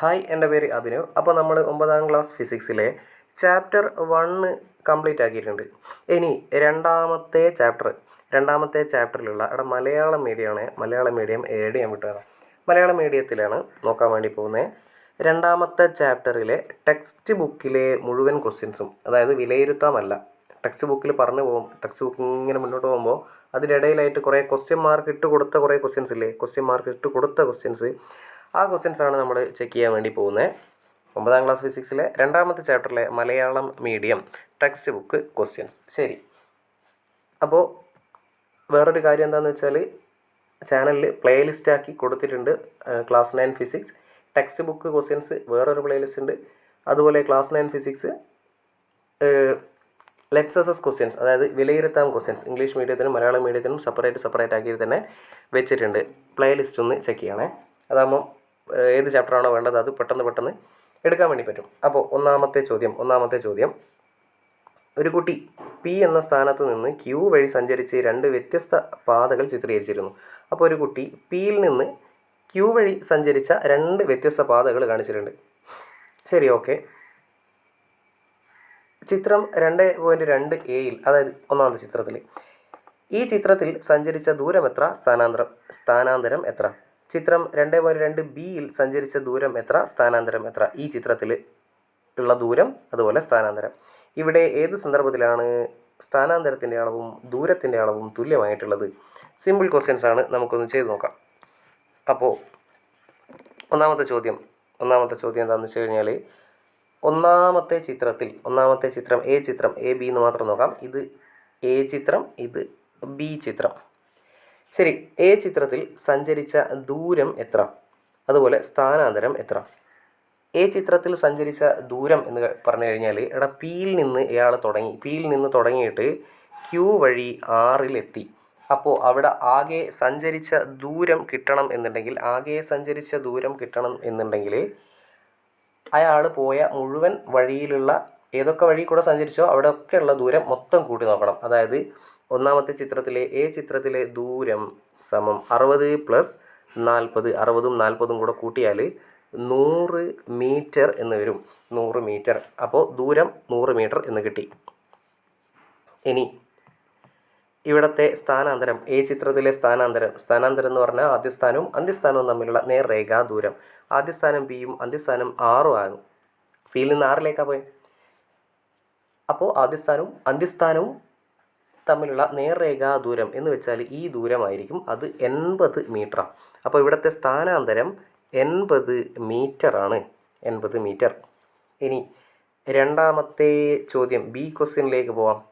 Hi എന്റെ പേര് അഭിനവ്. അപ്പോൾ നമ്മൾ ഒമ്പതാം ക്ലാസ് ഫിസിക്സിലെ ചാപ്റ്റർ വണ്ണ് കംപ്ലീറ്റ് ആക്കിയിട്ടുണ്ട്. ഇനി രണ്ടാമത്തെ ചാപ്റ്റർ രണ്ടാമത്തെ ചാപ്റ്ററിലുള്ള അവിടെ മലയാളം മീഡിയമാണ്. മലയാളം മീഡിയം ഏഡ് ചെയ്യാൻ വിട്ടുകയാണ് മലയാളം മീഡിയത്തിലാണ് നോക്കാൻ വേണ്ടി പോകുന്നത് രണ്ടാമത്തെ ചാപ്റ്ററിലെ ടെക്സ്റ്റ് ബുക്കിലെ മുഴുവൻ ക്വസ്റ്റ്യൻസും അതായത് വിലയിരുത്താമല്ല. ടെക്സ്റ്റ് ബുക്കിൽ പറഞ്ഞു പോകും. ടെക്സ്റ്റ് ബുക്ക് ഇങ്ങനെ മുന്നോട്ട് പോകുമ്പോൾ അതിനിടയിലായിട്ട് കുറേ ക്വസ്റ്റ്യൻ മാർക്ക് ഇട്ട് കൊടുത്ത കുറേ ക്വസ്റ്റ്യൻസ് ഇല്ലേ ക്വസ്റ്റ്യൻ മാർക്ക് ഇട്ട് കൊടുത്ത ക്വസ്റ്റ്യൻസ്. ആ ക്വസ്റ്റ്യൻസ് ആണ് നമ്മൾ ചെക്ക് ചെയ്യാൻ വേണ്ടി പോകുന്നത് ഒമ്പതാം ക്ലാസ് ഫിസിക്സിലെ രണ്ടാമത്തെ ചാപ്റ്ററിലെ Malayalam medium text book questions ശരി. അപ്പോൾ വേറൊരു കാര്യം എന്താണെന്ന് വെച്ചാൽ ചാനലിൽ പ്ലേലിസ്റ്റ് ആക്കി കൊടുത്തിട്ടുണ്ട് class nine physics text book questions വേറൊരു പ്ലേലിസ്റ്റ് ഉണ്ട്. അതുപോലെ ക്ലാസ് നയൻ ഫിസിക്സ് ലെക്സസസ് ക്വസ്റ്റ്യൻസ് അതായത് വിലയിരുത്താം ക്വസ്റ്റ്യൻസ് ഇംഗ്ലീഷ് മീഡിയത്തിനും മലയാളം മീഡിയത്തിനും സെപ്പറേറ്റ് സെപ്പറേറ്റ് ആക്കി തന്നെ വെച്ചിട്ടുണ്ട്. പ്ലേലിസ്റ്റ് ഒന്ന് ചെക്ക് ചെയ്യണേ. അതാകുമ്പോൾ ഏത് ചാപ്റ്ററാണോ വേണ്ടത് അത് പെട്ടെന്ന് പെട്ടെന്ന് എടുക്കാൻ വേണ്ടി പറ്റും. അപ്പോൾ ഒന്നാമത്തെ ചോദ്യം ഒന്നാമത്തെ ചോദ്യം. ഒരു കുട്ടി പി എന്ന സ്ഥാനത്ത് നിന്ന് ക്യൂ വഴി സഞ്ചരിച്ച് രണ്ട് വ്യത്യസ്ത പാതകൾ ചിത്രീകരിച്ചിരുന്നു അപ്പോൾ ഒരു കുട്ടി പിയിൽ നിന്ന് ക്യൂ വഴി സഞ്ചരിച്ച രണ്ട് വ്യത്യസ്ത പാതകൾ കാണിച്ചിട്ടുണ്ട്. ശരി ഓക്കെ. ചിത്രം രണ്ട് പോയിന്റ് രണ്ട് എയിൽ അതായത് ഒന്നാമത്തെ ചിത്രത്തിൽ ഈ ചിത്രത്തിൽ സഞ്ചരിച്ച ദൂരം എത്ര സ്ഥാനാന്തരം സ്ഥാനാന്തരം എത്ര? ചിത്രം രണ്ട് പോയിന്റ് രണ്ട് ബിയിൽ സഞ്ചരിച്ച ദൂരം എത്ര? സ്ഥാനാന്തരം എത്ര? ഈ ചിത്രത്തിൽ ഉള്ള ദൂരം അതുപോലെ സ്ഥാനാന്തരം. ഇവിടെ ഏത് സന്ദർഭത്തിലാണ് സ്ഥാനാന്തരത്തിന്റെ അളവും ദൂരത്തിന്റെ അളവും തുല്യമായിട്ടുള്ളത്? സിമ്പിൾ ക്വസ്റ്റ്യൻസ് ആണ്. നമുക്കൊന്ന് ചെയ്ത് നോക്കാം. അപ്പോൾ ഒന്നാമത്തെ ചോദ്യം. ഒന്നാമത്തെ ചോദ്യം എന്താണെന്ന് വെച്ച് കഴിഞ്ഞാൽ ഒന്നാമത്തെ ചിത്രത്തിൽ ഒന്നാമത്തെ ചിത്രം എ ചിത്രം എ ബി എന്ന് മാത്രം നോക്കാം. ഇത് എ ചിത്രം ഇത് ബി ചിത്രം. ശരി എ ചിത്രത്തിൽ സഞ്ചരിച്ച ദൂരം എത്ര? അതുപോലെ സ്ഥാനാന്തരം എത്ര? എ ചിത്രത്തിൽ സഞ്ചരിച്ച ദൂരം എന്ന് പറഞ്ഞു കഴിഞ്ഞാൽ എടാ പിയിൽ നിന്ന് ഇയാൾ തുടങ്ങി പിയിൽ നിന്ന് തുടങ്ങിയിട്ട് ക്യൂ വഴി ആറിലെത്തി അപ്പോൾ അവിടെ ആകെ സഞ്ചരിച്ച ദൂരം കിട്ടണം എന്നുണ്ടെങ്കിൽ ആകെ സഞ്ചരിച്ച ദൂരം കിട്ടണം എന്നുണ്ടെങ്കിൽ അയാൾ പോയ മുഴുവൻ വഴിയിലുള്ള ഏതൊക്കെ വഴി കൂടെ സഞ്ചരിച്ചോ അവിടെയൊക്കെയുള്ള ദൂരം മൊത്തം കൂട്ടി നോക്കണം. അതായത് ഒന്നാമത്തെ ചിത്രത്തിലെ എ ചിത്രത്തിലെ ദൂരം സമം അറുപത് പ്ലസ് നാൽപ്പത് അറുപതും നാൽപ്പതും കൂടെ കൂട്ടിയാൽ നൂറ് മീറ്റർ എന്ന് വരും. നൂറ് മീറ്റർ. അപ്പോൾ ദൂരം നൂറ് മീറ്റർ എന്ന് കിട്ടി. ഇനി ഇവിടത്തെ സ്ഥാനാന്തരം എ ചിത്രത്തിലെ സ്ഥാനാന്തരം. സ്ഥാനാന്തരം എന്ന് പറഞ്ഞാൽ ആദ്യസ്ഥാനവും അന്ത്യസ്ഥാനവും തമ്മിലുള്ള നേർരേഖാ ദൂരം. ആദ്യസ്ഥാനം ബിയും അന്ത്യസ്ഥാനം ആറും ആകും പിയിൽ നിന്ന് ആറിലേക്കാണ് പോയത് അപ്പോൾ ആദ്യസ്ഥാനവും അന്ത്യസ്ഥാനവും തമ്മിലുള്ള നേർരേഖാ ദൂരം എന്ന് വെച്ചാൽ ഈ ദൂരമായിരിക്കും അത് എൺപത് മീറ്ററാണ് അപ്പോൾ ഇവിടുത്തെ സ്ഥാനാന്തരം എൺപത് മീറ്ററാണ്. എൺപത് മീറ്റർ. ഇനി രണ്ടാമത്തെ ചോദ്യം. ബി ക്വസ്റ്റ്യനിലേക്ക് പോവാം.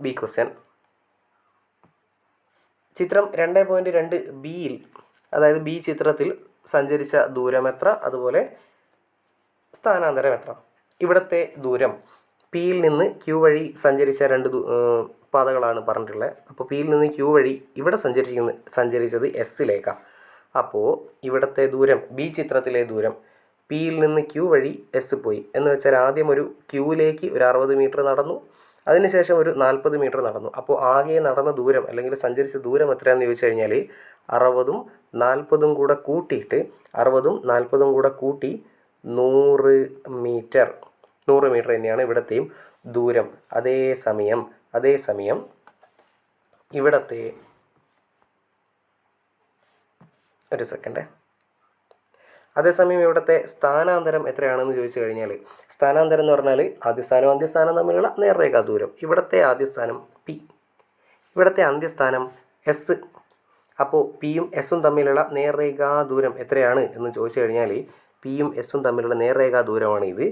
B question. ചിത്രം രണ്ട് പോയിന്റ് രണ്ട് ബിയിൽ അതായത് ബി ചിത്രത്തിൽ സഞ്ചരിച്ച ദൂരം എത്ര? അതുപോലെ സ്ഥാനാന്തരം എത്ര? ഇവിടുത്തെ ദൂരം. പിയിൽ നിന്ന് ക്യൂ വഴി സഞ്ചരിച്ച രണ്ട് പാതകളാണ് പറഞ്ഞിട്ടുള്ളത് അപ്പോൾ പിയിൽ നിന്ന് ക്യൂ വഴി ഇവിടെ സഞ്ചരിക്കുന്ന സഞ്ചരിച്ചത് എസ്സിലേക്കാണ് അപ്പോൾ ഇവിടുത്തെ ദൂരം ബി ചിത്രത്തിലെ ദൂരം പിയിൽ നിന്ന് ക്യൂ വഴി എസ് പോയി. എന്ന് വെച്ചാൽ ആദ്യം ഒരു ക്യൂവിലേക്ക് ഒരു അറുപത് മീറ്റർ നടന്നു. അതിനുശേഷം ഒരു നാൽപ്പത് മീറ്റർ നടന്നു. അപ്പോൾ ആകെ നടന്ന ദൂരം അല്ലെങ്കിൽ സഞ്ചരിച്ച ദൂരം എത്രയാണെന്ന് ചോദിച്ചു കഴിഞ്ഞാൽ അറുപതും നാൽപ്പതും കൂടെ കൂട്ടിയിട്ട് അറുപതും നാൽപ്പതും കൂടെ കൂട്ടി നൂറ് മീറ്റർ നൂറ് മീറ്റർ തന്നെയാണ് ഇവിടത്തെയും ദൂരം. അതേസമയം അതേസമയം അതേ സമയം ഇവിടത്തെ ഒരു സെക്കൻഡ്. അതേസമയം ഇവിടുത്തെ സ്ഥാനാന്തരം എത്രയാണെന്ന് ചോദിച്ചു കഴിഞ്ഞാൽ സ്ഥാനാന്തരം എന്ന് പറഞ്ഞാൽ ആദ്യസ്ഥാനം അന്ത്യസ്ഥാനം തമ്മിലുള്ള നേർരേഖ ദൂരം. ഇവിടുത്തെ ആദ്യസ്ഥാനം പി. ഇവിടുത്തെ അന്ത്യസ്ഥാനം എസ്. അപ്പോൾ പിയും എസും തമ്മിലുള്ള നേർരേഖാ ദൂരം എത്രയാണ് എന്ന് ചോദിച്ചു കഴിഞ്ഞാൽ പിയും എസും തമ്മിലുള്ള നേർരേഖാ ദൂരമാണ് ഇത്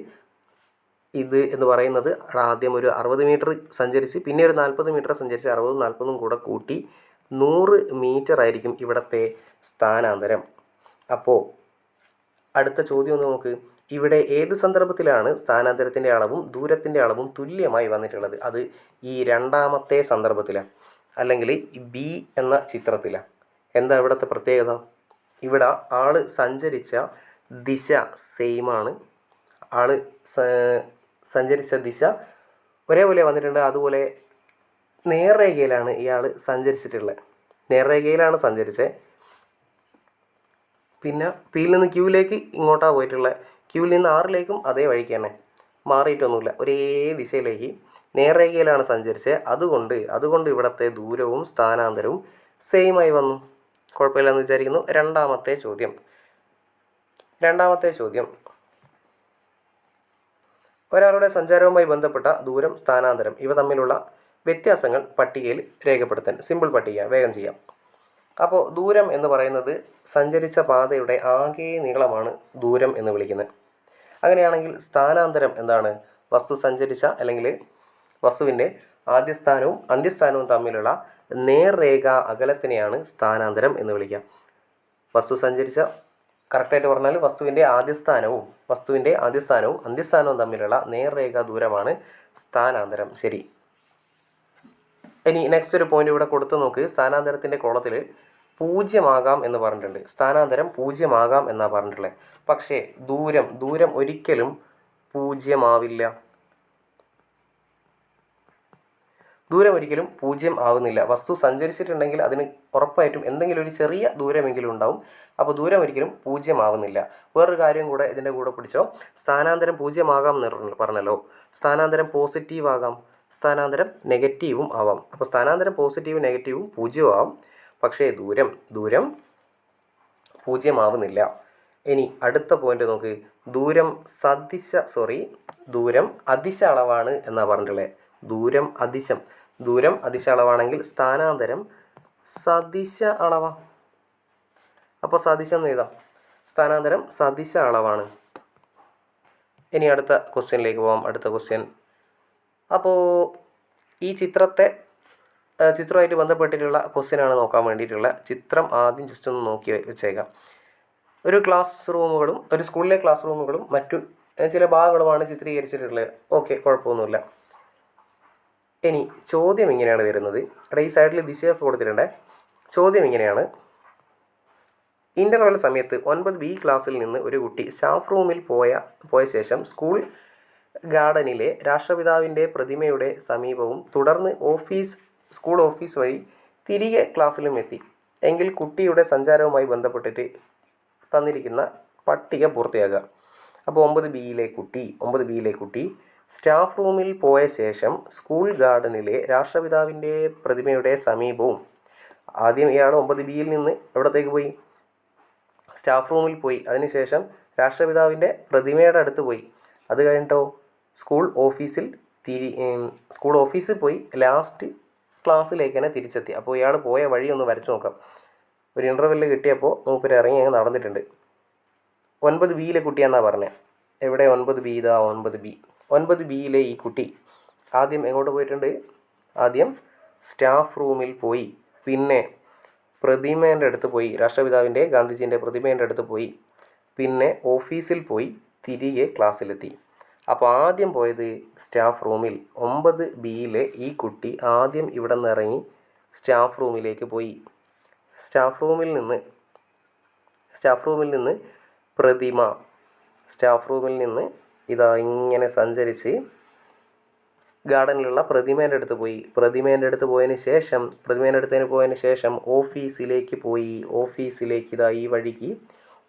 ഇത് എന്ന് പറയുന്നത് ആദ്യം ഒരു അറുപത് മീറ്റർ സഞ്ചരിച്ച് പിന്നെ ഒരു നാൽപ്പത് മീറ്റർ സഞ്ചരിച്ച് അറുപതും നാൽപ്പതും കൂടെ കൂട്ടി നൂറ് മീറ്റർ ആയിരിക്കും ഇവിടുത്തെ സ്ഥാനാന്തരം. അപ്പോൾ അടുത്ത ചോദ്യം ഒന്ന് നോക്ക്. ഇവിടെ ഏത് സന്ദർഭത്തിലാണ് സ്ഥാനാന്തരത്തിന്റെ അളവും ദൂരത്തിന്റെ അളവും തുല്യമായി വന്നിട്ടുള്ളത്? അത് ഈ രണ്ടാമത്തെ സന്ദർഭത്തിലാണ് അല്ലെങ്കിൽ ബി എന്ന ചിത്രത്തിലാണ് എന്താ ഇവിടുത്തെ പ്രത്യേകത? ഇവിടെ ആൾ സഞ്ചരിച്ച ദിശ സെയിമാണ് ആൾ സഞ്ചരിച്ച ദിശ ഒരേപോലെ വന്നിട്ടുണ്ട്. അതുപോലെ നേർരേഖയിലാണ് ഇയാൾ സഞ്ചരിച്ചിട്ടുള്ളത്. നേർരേഖയിലാണ് സഞ്ചരിച്ചത് പിന്നെ പിയിൽ നിന്ന് ക്യൂവിലേക്ക് ഇങ്ങോട്ടാണ് പോയിട്ടുള്ളത്. ക്യൂവിൽ നിന്ന് ആറിലേക്കും അതേ വഴിക്ക് തന്നെ മാറിയിട്ടൊന്നുമില്ല. ഒരേ ദിശയിലേക്ക് നേർരേഖയിലാണ് സഞ്ചരിച്ചത് അതുകൊണ്ട് അതുകൊണ്ട് ഇവിടുത്തെ ദൂരവും സ്ഥാനാന്തരവും സെയിമായി വന്നു. കുഴപ്പമില്ലെന്ന് വിചാരിക്കുന്നു. രണ്ടാമത്തെ ചോദ്യം. രണ്ടാമത്തെ ചോദ്യം. ഒരാളുടെ സഞ്ചാരവുമായി ബന്ധപ്പെട്ട ദൂരം സ്ഥാനാന്തരം ഇവ തമ്മിലുള്ള വ്യത്യാസങ്ങൾ പട്ടികയിൽ രേഖപ്പെടുത്താൻ സിമ്പിൾ പട്ടിക വേഗം ചെയ്യാം. അപ്പോൾ ദൂരം എന്ന് പറയുന്നത് സഞ്ചരിച്ച പാതയുടെ ആകെ നീളമാണ് ദൂരം എന്ന് വിളിക്കുന്നത്. അങ്ങനെയാണെങ്കിൽ സ്ഥാനാന്തരം എന്താണ്? വസ്തു സഞ്ചരിച്ച അല്ലെങ്കിൽ വസ്തുവിന്റെ ആദ്യസ്ഥാനവും അന്ത്യസ്ഥാനവും തമ്മിലുള്ള നേർരേഖ അകലത്തിനെയാണ് സ്ഥാനാന്തരം എന്ന് വിളിക്കുക. വസ്തു സഞ്ചരിച്ച കറക്റ്റായിട്ട് പറഞ്ഞാൽ വസ്തുവിന്റെ ആദ്യസ്ഥാനവും വസ്തുവിന്റെ ആദ്യസ്ഥാനവും അന്ത്യസ്ഥാനവും തമ്മിലുള്ള നേർരേഖ ദൂരമാണ് സ്ഥാനാന്തരം. ശരി. ഇനി നെക്സ്റ്റ് ഒരു പോയിന്റ് ഇവിടെ കൊടുത്തു നോക്ക്. സ്ഥാനാന്തരത്തിന്റെ കോളത്തിൽ പൂജ്യമാകാം എന്ന് പറഞ്ഞിട്ടുണ്ട്. സ്ഥാനാന്തരം പൂജ്യമാകാം എന്നാണ് പറഞ്ഞിട്ടുള്ളത്. പക്ഷേ ദൂരം ദൂരം ഒരിക്കലും പൂജ്യമാവില്ല. ദൂരം ഒരിക്കലും പൂജ്യം ആവുന്നില്ല. വസ്തു സഞ്ചരിച്ചിട്ടുണ്ടെങ്കിൽ അതിന് ഉറപ്പായിട്ടും എന്തെങ്കിലും ഒരു ചെറിയ ദൂരമെങ്കിലും ഉണ്ടാവും. അപ്പോൾ ദൂരം ഒരിക്കലും പൂജ്യം ആവുന്നില്ല. വേറൊരു കാര്യം കൂടെ ഇതിന്റെ കൂടെ പിടിച്ചോ. സ്ഥാനാന്തരം പൂജ്യമാകാം എന്ന് പറഞ്ഞ- പറഞ്ഞല്ലോ. സ്ഥാനാന്തരം പോസിറ്റീവ് ആകാം. സ്ഥാനാന്തരം നെഗറ്റീവും ആവാം. അപ്പോൾ സ്ഥാനാന്തരം പോസിറ്റീവും നെഗറ്റീവും പൂജ്യവും ആവാം. പക്ഷേ ദൂരം ദൂരം പൂജ്യമാവുന്നില്ല ഇനി അടുത്ത പോയിന്റ് നോക്ക്. ദൂരം സദിശ സോറി ദൂരം അതിശ അളവാണ് എന്നാണ് പറഞ്ഞിട്ടുള്ളത് ദൂരം അതിശം ദൂരം അതിശ അളവാണെങ്കിൽ സ്ഥാനാന്തരം സദിശ അളവാ. അപ്പോൾ സദിശ എന്ന് എഴുതാം. സ്ഥാനാന്തരം സദിശ അളവാണ്. ഇനി അടുത്ത ക്വസ്റ്റ്യനിലേക്ക് പോവാം. അടുത്ത ക്വസ്റ്റ്യൻ. അപ്പോൾ ഈ ചിത്രത്തെ ചിത്രമായിട്ട് ബന്ധപ്പെട്ടിട്ടുള്ള ക്വസ്റ്റ്യനാണ് നോക്കാൻ വേണ്ടിയിട്ടുള്ള ചിത്രം ആദ്യം ജസ്റ്റ് ഒന്ന് നോക്കി വെച്ചേക്കാം. ഒരു ക്ലാസ് റൂമുകളും ഒരു സ്കൂളിലെ ക്ലാസ് റൂമുകളും മറ്റു ചില ഭാഗങ്ങളുമാണ് ചിത്രീകരിച്ചിട്ടുള്ളത്. ഓക്കെ കുഴപ്പമൊന്നുമില്ല. ഇനി ചോദ്യം ഇങ്ങനെയാണ് വരുന്നത്. ഇവിടെ ഈ സൈഡിൽ ദിശയൊക്കെ കൊടുത്തിട്ടുണ്ട്. ചോദ്യം ഇങ്ങനെയാണ്. ഇന്റർവെൽ സമയത്ത് ഒൻപത് ബി ക്ലാസ്സിൽ നിന്ന് ഒരു കുട്ടി സ്റ്റാഫ് റൂമിൽ പോയ പോയ ശേഷം സ്കൂൾ ഗാർഡനിലെ രാഷ്ട്രപിതാവിന്റെ പ്രതിമയുടെ സമീപവും തുടർന്ന് ഓഫീസ് സ്കൂൾ ഓഫീസ് വഴി തിരികെ ക്ലാസ്സിലും എത്തി. എങ്കിൽ കുട്ടിയുടെ സഞ്ചാരവുമായി ബന്ധപ്പെട്ടിട്ട് തന്നിരിക്കുന്ന പട്ടിക പൂർത്തിയാക്കുക. അപ്പോൾ ഒമ്പത് ബിയിലെ കുട്ടി ഒമ്പത് ബിയിലെ കുട്ടി സ്റ്റാഫ് റൂമിൽ പോയ ശേഷം സ്കൂൾ ഗാർഡനിലെ രാഷ്ട്രപിതാവിന്റെ പ്രതിമയുടെ സമീപവും ആദ്യം ഇയാൾ ഒമ്പത് ബിയിൽ നിന്ന് എവിടത്തേക്ക് പോയി? സ്റ്റാഫ് റൂമിൽ പോയി. അതിനുശേഷം രാഷ്ട്രപിതാവിന്റെ പ്രതിമയുടെ അടുത്ത് പോയി. അത് കഴിഞ്ഞിട്ടോ? സ്കൂൾ ഓഫീസിൽ തിരി സ്കൂൾ ഓഫീസിൽ പോയി ലാസ്റ്റ് ക്ലാസ്സിലേക്ക് തന്നെ തിരിച്ചെത്തി. അപ്പോൾ ഇയാൾ പോയ വഴി ഒന്ന് വരച്ചു നോക്കാം. ഒരു ഇന്റർവെല്ലിൽ കിട്ടിയപ്പോൾ മൂപ്പര് ഇറങ്ങി അങ്ങ് നടന്നിട്ടുണ്ട്. ഒൻപത് ബിയിലെ കുട്ടിയാന്നാണ് പറഞ്ഞത് എവിടെ ഒൻപത് ബി ഇതാ ഒൻപത് ബി. ഒൻപത് ബിയിലെ ഈ കുട്ടി. ആദ്യം എങ്ങോട്ട് പോയിട്ടുണ്ട്? ആദ്യം സ്റ്റാഫ് റൂമിൽ പോയി. പിന്നെ പ്രതിമേന്റെ അടുത്ത് പോയി. രാഷ്ട്രപിതാവിന്റെ ഗാന്ധിജീന്റെ പ്രതിമേന്റെ അടുത്ത് പോയി. പിന്നെ ഓഫീസിൽ പോയി. തിരികെ ക്ലാസ്സിലെത്തി. അപ്പോൾ ആദ്യം പോയത് സ്റ്റാഫ് റൂമിൽ. ഒമ്പത് ബിയിലെ ഈ കുട്ടി ആദ്യം ഇവിടെ നിന്ന് ഇറങ്ങി സ്റ്റാഫ് റൂമിലേക്ക് പോയി. സ്റ്റാഫ് റൂമിൽ നിന്ന് സ്റ്റാഫ് റൂമിൽ നിന്ന് പ്രതിമ. സ്റ്റാഫ് റൂമിൽ നിന്ന് ഇതാ ഇങ്ങനെ സഞ്ചരിച്ച് ഗാർഡനിലുള്ള പ്രതിമേന്റെ അടുത്ത് പോയി. പ്രതിമേന്റെ അടുത്ത് പോയതിന് ശേഷം പ്രതിമേന്റെ അടുത്തതിന് പോയതിന് ശേഷം ഓഫീസിലേക്ക് പോയി. ഓഫീസിലേക്ക് ഇതാ ഈ വഴിക്ക്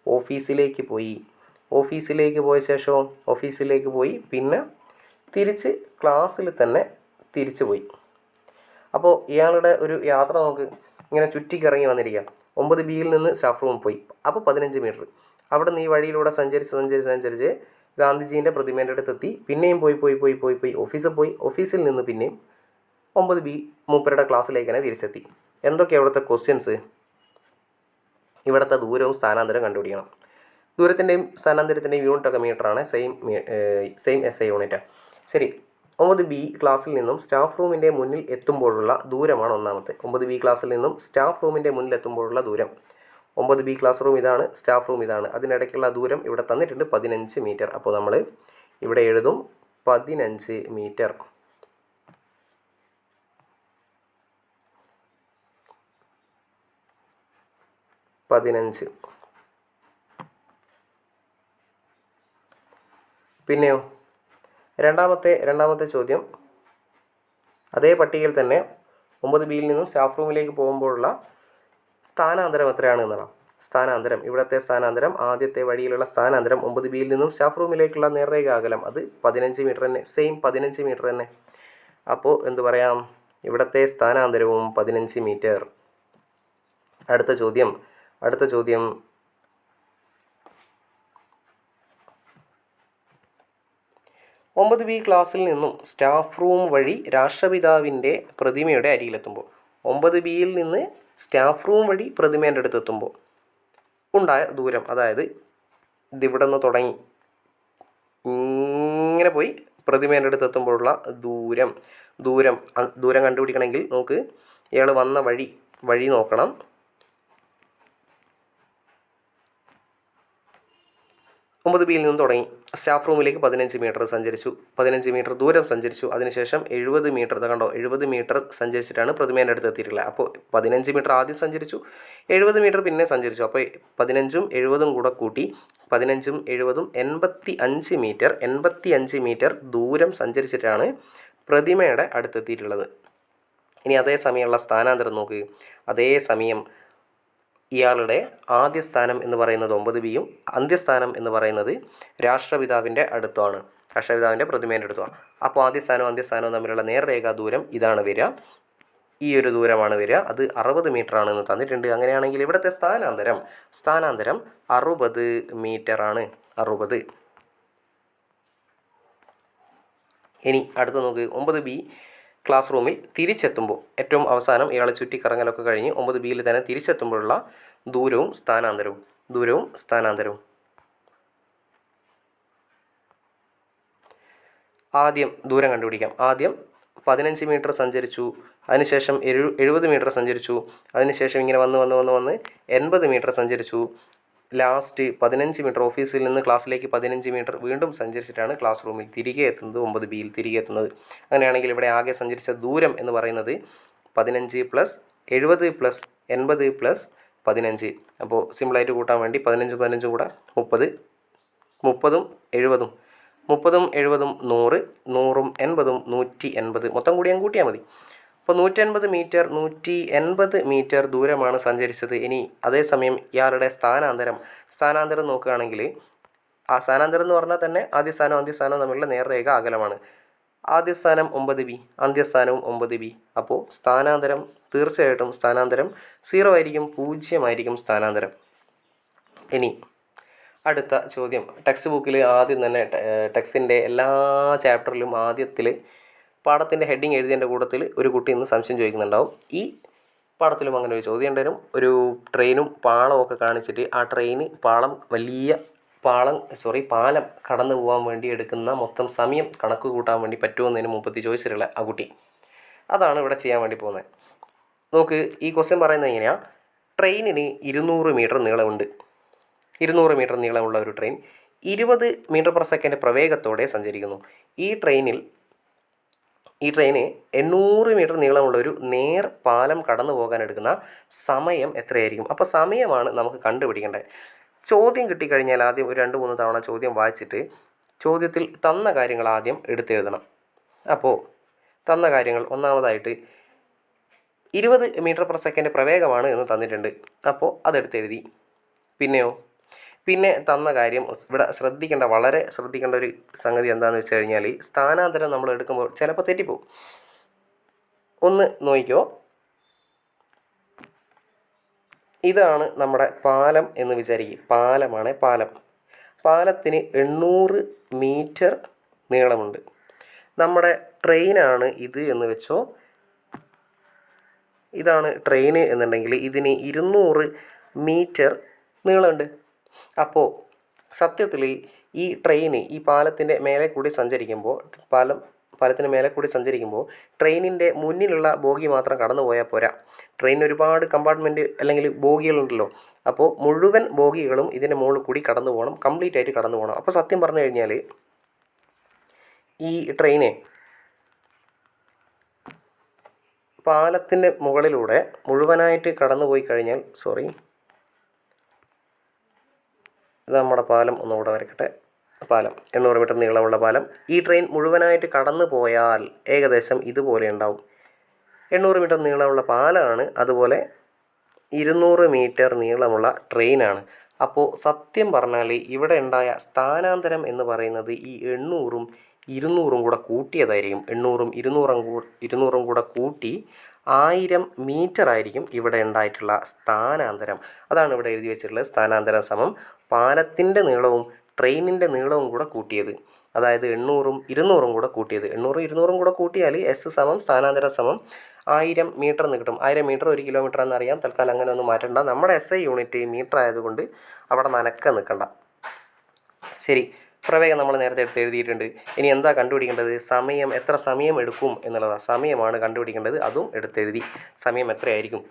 ഓഫീസിലേക്ക് പോയി. ഓഫീസിലേക്ക് പോയ ശേഷം ഓഫീസിലേക്ക് പോയി. പിന്നെ തിരിച്ച് ക്ലാസ്സിൽ തന്നെ തിരിച്ചു പോയി. അപ്പോൾ ഇയാളുടെ ഒരു യാത്ര നമുക്ക് ഇങ്ങനെ ചുറ്റിക്കിറങ്ങി വന്നിരിക്കാം. ഒമ്പത് ബിയിൽ നിന്ന് സ്റ്റാഫ് റൂം പോയി. അപ്പോൾ പതിനഞ്ച് മീറ്റർ. അവിടെ നിന്ന് ഈ വഴിയിലൂടെ സഞ്ചരിച്ച് സഞ്ചരിച്ച് സഞ്ചരിച്ച് ഗാന്ധിജീന്റെ പ്രതിമേന്റെ അടുത്തെത്തി. പിന്നെയും പോയി പോയി പോയി പോയി പോയി ഓഫീസിൽ പോയി. ഓഫീസിൽ നിന്ന് പിന്നെയും ഒമ്പത് ബി മൂപ്പരുടെ ക്ലാസ്സിലേക്ക് തന്നെ തിരിച്ചെത്തി. എന്തൊക്കെ അവിടുത്തെ ക്വസ്റ്റ്യൻസ്? ഇവിടുത്തെ ദൂരവും സ്ഥാനാന്തരവും കണ്ടുപിടിക്കണം. ദൂരത്തിന്റെയും സ്ഥാനാന്തരത്തിന്റെയും യൂണിറ്റ് ഒക്കെ മീറ്ററാണ്. Same same S I unit. ശരി. ഒമ്പത് ബി ക്ലാസ്സിൽ നിന്നും സ്റ്റാഫ് റൂമിന്റെ മുന്നിൽ എത്തുമ്പോഴുള്ള ദൂരമാണ് ഒന്നാമത്തെ. ഒമ്പത് ബി ക്ലാസ്സിൽ നിന്നും സ്റ്റാഫ് റൂമിന്റെ മുന്നിൽ എത്തുമ്പോഴുള്ള ദൂരം. ഒമ്പത് ബി ക്ലാസ് റൂം ഇതാണ് സ്റ്റാഫ് റൂം ഇതാണ്. അതിനിടയ്ക്കുള്ള ദൂരം ഇവിടെ തന്നിട്ടുണ്ട് പതിനഞ്ച് മീറ്റർ. അപ്പോൾ നമ്മൾ ഇവിടെ എഴുതും പതിനഞ്ച് മീറ്റർ. പതിനഞ്ച്. പിന്നെയോ? രണ്ടാമത്തെ രണ്ടാമത്തെ ചോദ്യം. അതേ പട്ടികയിൽ തന്നെ ഒമ്പത് ബിയിൽ നിന്നും സ്റ്റാഫ് റൂമിലേക്ക് പോകുമ്പോഴുള്ള സ്ഥാനാന്തരം എത്രയാണ് എന്നതാണ് സ്ഥാനാന്തരം. ഇവിടത്തെ സ്ഥാനാന്തരം ആദ്യത്തെ വഴിയിലുള്ള സ്ഥാനാന്തരം ഒമ്പത് ബിയിൽ നിന്നും സ്റ്റാഫ് റൂമിലേക്കുള്ള നേർരേഖ അകലം. അത് പതിനഞ്ച് മീറ്റർ തന്നെ സെയിം പതിനഞ്ച് മീറ്റർ തന്നെ. അപ്പോൾ എന്ത് പറയാം? ഇവിടത്തെ സ്ഥാനാന്തരവും പതിനഞ്ച് മീറ്റർ. അടുത്ത ചോദ്യം. അടുത്ത ചോദ്യം. ഒമ്പത് ബി ക്ലാസ്സിൽ നിന്നും സ്റ്റാഫ് റൂം വഴി രാഷ്ട്രപിതാവിന്റെ പ്രതിമയുടെ അരിയിലെത്തുമ്പോൾ ഒമ്പത് ബിയിൽ നിന്ന് സ്റ്റാഫ് റൂം വഴി പ്രതിമേന്റെ അടുത്ത് എത്തുമ്പോൾ ഉണ്ടായ ദൂരം അതായത് ഇതിവിടെ നിന്ന് തുടങ്ങി ഇങ്ങനെ പോയി പ്രതിമേന്റെ അടുത്ത് എത്തുമ്പോഴുള്ള ദൂരം ദൂരം ദൂരം കണ്ടുപിടിക്കണമെങ്കിൽ നമുക്ക് ഇയാൾ വന്ന വഴി വഴി നോക്കണം. ഒമ്പത് ബിയിൽ നിന്ന് തുടങ്ങി. സ്റ്റാഫ് റൂമിലേക്ക് പതിനഞ്ച് മീറ്റർ സഞ്ചരിച്ചു. പതിനഞ്ച് മീറ്റർ ദൂരം സഞ്ചരിച്ചു. അതിനുശേഷം എഴുപത് മീറ്റർ കണ്ടോ എഴുപത് മീറ്റർ സഞ്ചരിച്ചിട്ടാണ് പ്രതിമേന്റെ അടുത്ത് എത്തിയിട്ടുള്ളത്. അപ്പോൾ പതിനഞ്ച് മീറ്റർ ആദ്യം സഞ്ചരിച്ചു എഴുപത് മീറ്റർ പിന്നെ സഞ്ചരിച്ചു. അപ്പോൾ പതിനഞ്ചും എഴുപതും കൂടെ കൂട്ടി പതിനഞ്ചും എഴുപതും എൺപത്തി അഞ്ച് മീറ്റർ എൺപത്തി അഞ്ച് മീറ്റർ ദൂരം സഞ്ചരിച്ചിട്ടാണ് പ്രതിമയുടെ അടുത്തെത്തിയിട്ടുള്ളത് ഇനി അതേ സമയമുള്ള സ്ഥാനാന്തരം നോക്ക്. അതേ സമയം ഇയാളുടെ ആദ്യ സ്ഥാനം എന്ന് പറയുന്നത് ഒമ്പത് ബിയും അന്ത്യസ്ഥാനം എന്ന് പറയുന്നത് രാഷ്ട്രപിതാവിന്റെ അടുത്താണ്. രാഷ്ട്രപിതാവിന്റെ പ്രതിമേന്റെ അടുത്താണ്. അപ്പോൾ ആദ്യ സ്ഥാനവും അന്ത്യസ്ഥാനവും തമ്മിലുള്ള നേർരേഖാ ദൂരം ഇതാണ് വരിക. ഈ ഒരു ദൂരമാണ് വരിക. അത് അറുപത് മീറ്റർ ആണെന്ന് തന്നിട്ടുണ്ട്. അങ്ങനെയാണെങ്കിൽ ഇവിടുത്തെ സ്ഥാനാന്തരം സ്ഥാനാന്തരം അറുപത് മീറ്റർ ആണ് അറുപത്. ഇനി അടുത്ത നോക്ക്. ഒമ്പത് ബി ക്ലാസ് റൂമിൽ തിരിച്ചെത്തുമ്പോൾ ഏറ്റവും അവസാനം ഇയാൾ ചുറ്റിക്കറങ്ങലൊക്കെ കഴിഞ്ഞ് ഒമ്പത് ബിയിൽ തന്നെ തിരിച്ചെത്തുമ്പോഴുള്ള ദൂരവും സ്ഥാനാന്തരവും. ദൂരവും സ്ഥാനാന്തരവും. ആദ്യം ദൂരം കണ്ടുപിടിക്കാം. ആദ്യം പതിനഞ്ച് മീറ്റർ സഞ്ചരിച്ചു. അതിനുശേഷം എഴു എഴുപത് മീറ്റർ സഞ്ചരിച്ചു. അതിനുശേഷം ഇങ്ങനെ വന്ന് വന്ന് വന്ന് വന്ന് എൺപത് മീറ്റർ സഞ്ചരിച്ചു. ലാസ്റ്റ് പതിനഞ്ച് മീറ്റർ ഓഫീസിൽ നിന്ന് ക്ലാസ്സിലേക്ക് പതിനഞ്ച് മീറ്റർ വീണ്ടും സഞ്ചരിച്ചിട്ടാണ് ക്ലാസ് റൂമിൽ തിരികെ എത്തുന്നത് ഒമ്പത് ബിയിൽ തിരികെ എത്തുന്നത്. അങ്ങനെയാണെങ്കിൽ ഇവിടെ ആകെ സഞ്ചരിച്ച ദൂരം എന്ന് പറയുന്നത് പതിനഞ്ച് പ്ലസ് എഴുപത് പ്ലസ് എൺപത് പ്ലസ് പതിനഞ്ച്. അപ്പോൾ സിമ്പിളായിട്ട് കൂട്ടാൻ വേണ്ടി പതിനഞ്ച് പതിനഞ്ചും കൂടെ. മുപ്പത് മുപ്പതും എഴുപതും. മുപ്പതും എഴുപതും നൂറ് നൂറും എൺപതും നൂറ്റി എൺപത്. മൊത്തം കൂടി ഞാൻ കൂട്ടിയാൽ മതി. അപ്പോൾ നൂറ്റൻപത് മീറ്റർ നൂറ്റി എൺപത് മീറ്റർ ദൂരമാണ് സഞ്ചരിച്ചത്. ഇനി അതേസമയം ഇയാളുടെ സ്ഥാനാന്തരം. സ്ഥാനാന്തരം നോക്കുകയാണെങ്കിൽ ആ സ്ഥാനാന്തരം എന്ന് പറഞ്ഞാൽ തന്നെ ആദ്യ സ്ഥാനം അന്ത്യസ്ഥാനവും തമ്മിലുള്ള നേർരേഖ അകലമാണ്. ആദ്യ സ്ഥാനം ഒമ്പത് ബി അന്ത്യസ്ഥാനവും ഒമ്പത് ബി അപ്പോൾ സ്ഥാനാന്തരം തീർച്ചയായിട്ടും സ്ഥാനാന്തരം സീറോ ആയിരിക്കും പൂജ്യമായിരിക്കും സ്ഥാനാന്തരം. ഇനി അടുത്ത ചോദ്യം. ടെക്സ്റ്റ് ബുക്കിൽ ആദ്യം തന്നെ ടെക്സ്റ്റിന്റെ എല്ലാ ചാപ്റ്ററിലും ആദ്യത്തിൽ പാഠത്തിന്റെ ഹെഡിങ് എഴുതിയതിന്റെ കൂട്ടത്തിൽ ഒരു കുട്ടി ഇന്ന് സംശയം ചോദിക്കുന്നുണ്ടാവും. ഈ പാഠത്തിലും അങ്ങനെ ഒരു ചോദ്യം ഉണ്ടായിരുന്നു ഒരു ട്രെയിനും പാളവും ഒക്കെ കാണിച്ചിട്ട് ആ ട്രെയിന് പാളം വലിയ പാളം സോറി പാലം കടന്നു പോകാൻ വേണ്ടി എടുക്കുന്ന മൊത്തം സമയം കണക്ക് കൂട്ടാൻ വേണ്ടി പറ്റുമെന്നതിന് മുമ്പത്തി ചോദിച്ചിട്ടുള്ള ആ കുട്ടി. അതാണ് ഇവിടെ ചെയ്യാൻ വേണ്ടി പോകുന്നത്. നോക്ക് ഈ ക്വസ്റ്റ്യൻ പറയുന്നത് എങ്ങനെയാണ് ട്രെയിനിന് ഇരുന്നൂറ് മീറ്റർ നീളമുണ്ട്. ഇരുന്നൂറ് മീറ്റർ നീളമുള്ള ഒരു ട്രെയിൻ ഇരുപത് മീറ്റർ പെർ സെക്കൻഡ് പ്രവേഗത്തോടെ സഞ്ചരിക്കുന്നു. ഈ ട്രെയിനിൽ ഈ ട്രെയിന് എണ്ണൂറ് മീറ്റർ നീളമുള്ള ഒരു നേർ പാലം കടന്നു പോകാൻ എടുക്കുന്ന സമയം എത്രയായിരിക്കും? അപ്പോൾ സമയമാണ് നമുക്ക് കണ്ടുപിടിക്കേണ്ടത്. ചോദ്യം കിട്ടിക്കഴിഞ്ഞാൽ ആദ്യം ഒരു രണ്ട് മൂന്ന് തവണ ചോദ്യം വായിച്ചിട്ട് ചോദ്യത്തിൽ തന്ന കാര്യങ്ങൾ ആദ്യം എടുത്തെഴുതണം. അപ്പോൾ തന്ന കാര്യങ്ങൾ ഒന്നാമതായിട്ട് ഇരുപത് മീറ്റർ പെർ സെക്കൻഡ് പ്രവേഗമാണ് എന്ന് തന്നിട്ടുണ്ട്. അപ്പോൾ അതെടുത്തെഴുതി. പിന്നെയോ? പിന്നെ തന്ന കാര്യം ഇവിടെ ശ്രദ്ധിക്കേണ്ട വളരെ ശ്രദ്ധിക്കേണ്ട ഒരു സംഗതി എന്താണെന്ന് വെച്ച് കഴിഞ്ഞാൽ സ്ഥാനാന്തരം നമ്മൾ എടുക്കുമ്പോൾ ചിലപ്പോൾ തെറ്റിപ്പോവും. ഒന്ന് നോക്കിക്കോ. ഇതാണ് നമ്മുടെ പാലം എന്ന് വിചാരിക്കുക പാലമാണ് പാലം. പാലത്തിന് എണ്ണൂറ് മീറ്റർ നീളമുണ്ട്. നമ്മുടെ ട്രെയിനാണ് ഇത് എന്ന് വെച്ചോ. ഇതാണ് ട്രെയിന് എന്നുണ്ടെങ്കിൽ ഇതിന് ഇരുന്നൂറ് മീറ്റർ നീളമുണ്ട്. അപ്പോൾ സത്യത്തിൽ ഈ ട്രെയിൻ ഈ പാലത്തിന്റെ മേലെ കൂടി സഞ്ചരിക്കുമ്പോൾ പാലം പാലത്തിന് മേലെ കൂടി സഞ്ചരിക്കുമ്പോൾ ട്രെയിനിന്റെ മുന്നിലുള്ള ബോഗി മാത്രം കടന്നു പോയാൽ പോരാ. ട്രെയിനിന് ഒരുപാട് കമ്പാർട്ട്മെന്റ് അല്ലെങ്കിൽ ബോഗികളുണ്ടല്ലോ. അപ്പോൾ മുഴുവൻ ബോഗികളും ഇതിന്റെ മുകളിൽ കൂടി കടന്നു പോകണം കംപ്ലീറ്റ് ആയിട്ട് കടന്നു പോകണം അപ്പോൾ സത്യം പറഞ്ഞു കഴിഞ്ഞാൽ ഈ ട്രെയിനെ പാലത്തിന്റെ മുകളിലൂടെ മുഴുവനായിട്ട് കടന്നു പോയി കഴിഞ്ഞാൽ സോറി ഇത് നമ്മുടെ പാലം ഒന്നുകൂടെ വരയ്ക്കട്ടെ പാലം. എണ്ണൂറ് മീറ്റർ നീളമുള്ള പാലം. ഈ ട്രെയിൻ മുഴുവനായിട്ട് കടന്നു പോയാൽ ഏകദേശം ഇതുപോലെ ഉണ്ടാവും. എണ്ണൂറ് മീറ്റർ നീളമുള്ള പാലമാണ് അതുപോലെ ഇരുന്നൂറ് മീറ്റർ നീളമുള്ള ട്രെയിനാണ്. അപ്പോൾ സത്യം പറഞ്ഞാൽ ഇവിടെ ഉണ്ടായ സ്ഥാനാന്തരം എന്ന് പറയുന്നത് ഈ എണ്ണൂറും ഇരുന്നൂറും കൂടെ കൂട്ടിയതായിരിക്കും. എണ്ണൂറും ഇരുന്നൂറും കൂ ഇരുന്നൂറും കൂടെ കൂട്ടി ആയിരം മീറ്റർ ആയിരിക്കും ഇവിടെ ഉണ്ടായിട്ടുള്ള സ്ഥാനാന്തരം. അതാണ് ഇവിടെ എഴുതി വെച്ചിട്ടുള്ളത് സ്ഥാനാന്തരം സമം. പാലത്തിന്റെ നീളവും ട്രെയിനിന്റെ നീളവും കൂടെ കൂട്ടിയത്. അതായത് എണ്ണൂറും ഇരുന്നൂറും കൂടെ കൂട്ടിയത്. എണ്ണൂറും ഇരുന്നൂറും കൂടെ കൂട്ടിയാൽ എസ് സമം സ്ഥാനാന്തര സമം. ആയിരം മീറ്റർ എന്ന് കിട്ടും. ആയിരം മീറ്റർ ഒരു കിലോമീറ്റർ എന്നറിയാം തൽക്കാലം അങ്ങനെ ഒന്നും മാറ്റണ്ട. നമ്മുടെ എസ് ഐ യൂണിറ്റ് മീറ്റർ ആയതുകൊണ്ട് അവിടെ നനക്ക നിൽക്കണ്ട. ശരി. പ്രവേഗം നമ്മൾ നേരത്തെ എടുത്ത് എഴുതിയിട്ടുണ്ട്. ഇനി എന്താ കണ്ടുപിടിക്കേണ്ടത്? സമയം എത്ര സമയം എടുക്കും എന്നുള്ളതാണ് സമയമാണ് കണ്ടുപിടിക്കേണ്ടത്. അതും എടുത്തെഴുതി. സമയം എത്രയായിരിക്കും?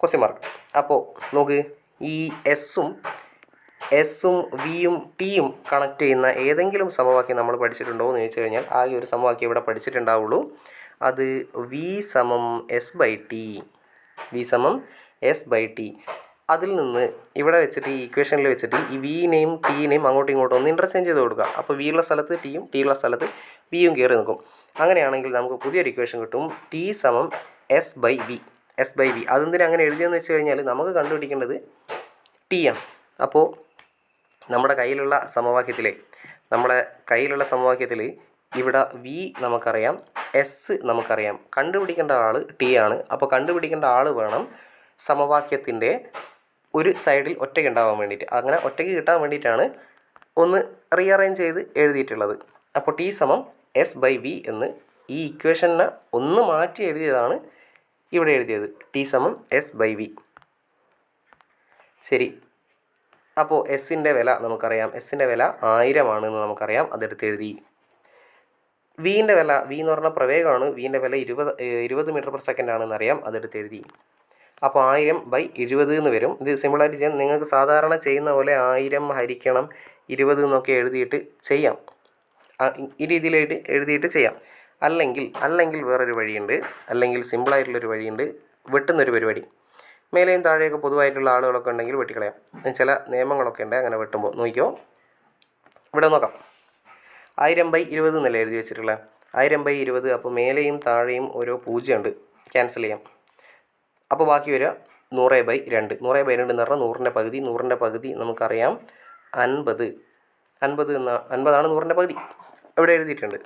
ക്വസ്റ്റ്യൻ മാർക്ക് അപ്പോൾ നോക്ക്. ഈ എസ്സും എസ്സും വിയും ടിയും കണക്ട് ചെയ്യുന്ന ഏതെങ്കിലും സമവാക്യം നമ്മൾ പഠിച്ചിട്ടുണ്ടോ എന്ന് ചോദിച്ചു കഴിഞ്ഞാൽ ആകെ ഒരു സമവാക്യം ഇവിടെ പഠിച്ചിട്ടുണ്ടാവുള്ളൂ. അത് വി സമം എസ് ബൈ ടി വി സമം എസ് ബൈ ടി അതിൽ നിന്ന് ഇവിടെ വെച്ചിട്ട് ഈ ഇക്വേഷനിൽ വെച്ചിട്ട് ഈ വിനെയും ടീനെയും അങ്ങോട്ടും ഇങ്ങോട്ടും ഒന്ന് ഇന്റർചേഞ്ച് ചെയ്ത് കൊടുക്കുക. അപ്പോൾ വി ഉള്ള സ്ഥലത്ത് ടീയും ടി ഉള്ള സ്ഥലത്ത് വിയും കയറി നിൽക്കും. അങ്ങനെയാണെങ്കിൽ നമുക്ക് പുതിയൊരു ഇക്വേഷൻ കിട്ടും ടി സമം S by V S by V അതെന്തിനാ അങ്ങനെ എഴുതിയെന്ന് വെച്ച് കഴിഞ്ഞാൽ നമുക്ക് കണ്ടുപിടിക്കേണ്ടത് ടി ആണ്. അപ്പോൾ നമ്മുടെ കയ്യിലുള്ള സമവാക്യത്തിലെ നമ്മുടെ കയ്യിലുള്ള സമവാക്യത്തിൽ ഇവിടെ വി നമുക്കറിയാം എസ് നമുക്കറിയാം. കണ്ടുപിടിക്കേണ്ട ആൾ ടി ആണ്. അപ്പോൾ കണ്ടുപിടിക്കേണ്ട ആൾ വേണം സമവാക്യത്തിന്റെ ഒരു സൈഡിൽ ഒറ്റയ്ക്ക് ഉണ്ടാവാൻ വേണ്ടിയിട്ട്. അങ്ങനെ ഒറ്റയ്ക്ക് കിട്ടാൻ വേണ്ടിയിട്ടാണ് ഒന്ന് റീഅറേഞ്ച് ചെയ്ത് എഴുതിയിട്ടുള്ളത്. അപ്പോൾ ടി സമം എസ് ബൈ വി എന്ന് ഈ ഇക്വേഷനെ ഒന്ന് മാറ്റി എഴുതിയതാണ് ഇവിടെ എഴുതിയത്. ടി സമം എസ് ബൈ വി ശരി. അപ്പോൾ എസിന്റെ വില നമുക്കറിയാം. എസിന്റെ വില ആയിരമാണ് എന്ന് നമുക്കറിയാം. അതെടുത്ത് എഴുതി. വിന്റെ വില വി എന്ന് പറഞ്ഞാൽ പ്രവേഗമാണ്. വിന്റെ വില ഇരുപത് ഇരുപത് മീറ്റർ പെർ സെക്കൻഡ് ആണെന്ന് അറിയാം. അതെടുത്ത് എഴുതി. അപ്പോൾ ആയിരം ബൈ ഇരുപത് എന്ന് വരും. ഇത് സിമ്പിളായിട്ട് ചെയ്യാൻ നിങ്ങൾക്ക് സാധാരണ ചെയ്യുന്ന പോലെ ആയിരം ഹരിക്കണം ഇരുപത് എന്നൊക്കെ എഴുതിയിട്ട് ചെയ്യാം. ഈ രീതിയിലായിട്ട് എഴുതിയിട്ട് ചെയ്യാം. അല്ലെങ്കിൽ അല്ലെങ്കിൽ വേറൊരു വഴിയുണ്ട്. അല്ലെങ്കിൽ സിമ്പിളായിട്ടുള്ളൊരു വഴിയുണ്ട്. വെട്ടുന്നൊരു പരിപാടി. മേലെയും താഴെയൊക്കെ പൊതുവായിട്ടുള്ള ആളുകളൊക്കെ ഉണ്ടെങ്കിൽ വെട്ടിക്കളയാം. ചില നിയമങ്ങളൊക്കെ ഉണ്ട്. അങ്ങനെ വെട്ടുമ്പോൾ നോക്കിയോ ഇവിടെ നോക്കാം. ആയിരം ബൈ ഇരുപത് എന്നല്ലേ എഴുതി വെച്ചിട്ടുള്ളത്? ആയിരം ബൈ ഇരുപത്. അപ്പോൾ മേലെയും താഴെയും ഓരോ പൂജ്യമുണ്ട്. ക്യാൻസൽ ചെയ്യാം. അപ്പോൾ ബാക്കി വരിക നൂറ് ബൈ രണ്ട്. നൂറ് ബൈ രണ്ട് എന്ന് പറഞ്ഞാൽ നൂറിന്റെ പകുതി നൂറിന്റെ പകുതി നമുക്കറിയാം അൻപത്. അൻപത് എന്ന അൻപതാണ് നൂറിന്റെ പകുതി. ഇവിടെ എഴുതിയിട്ടുണ്ട്.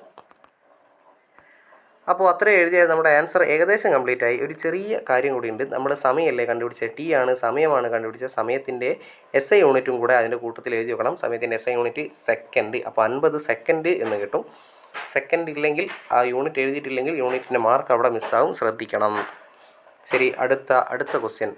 അപ്പോൾ അത്രയും എഴുതിയാൽ നമ്മുടെ ആൻസർ ഏകദേശം കംപ്ലീറ്റ് ആയി. ഒരു ചെറിയ കാര്യം കൂടിയുണ്ട് നമ്മൾ സമയമല്ലേ കണ്ടുപിടിച്ചത്? ടി ആണ് സമയമാണ് കണ്ടുപിടിച്ച സമയത്തിന്റെ എസ് ഐ യൂണിറ്റും കൂടെ അതിന്റെ കൂട്ടത്തിൽ എഴുതി വെക്കണം. സമയത്തിന്റെ എസ് ഐ യൂണിറ്റ് സെക്കൻഡ് അപ്പോൾ അൻപത് സെക്കൻഡ് എന്ന് കിട്ടും. സെക്കൻഡ് ഇല്ലെങ്കിൽ ആ യൂണിറ്റ് എഴുതിയിട്ടില്ലെങ്കിൽ യൂണിറ്റിന്റെ മാർക്ക് അവിടെ മിസ്സാവും ശ്രദ്ധിക്കണം. ശരി അടുത്ത അടുത്ത ക്വസ്റ്റ്യൻ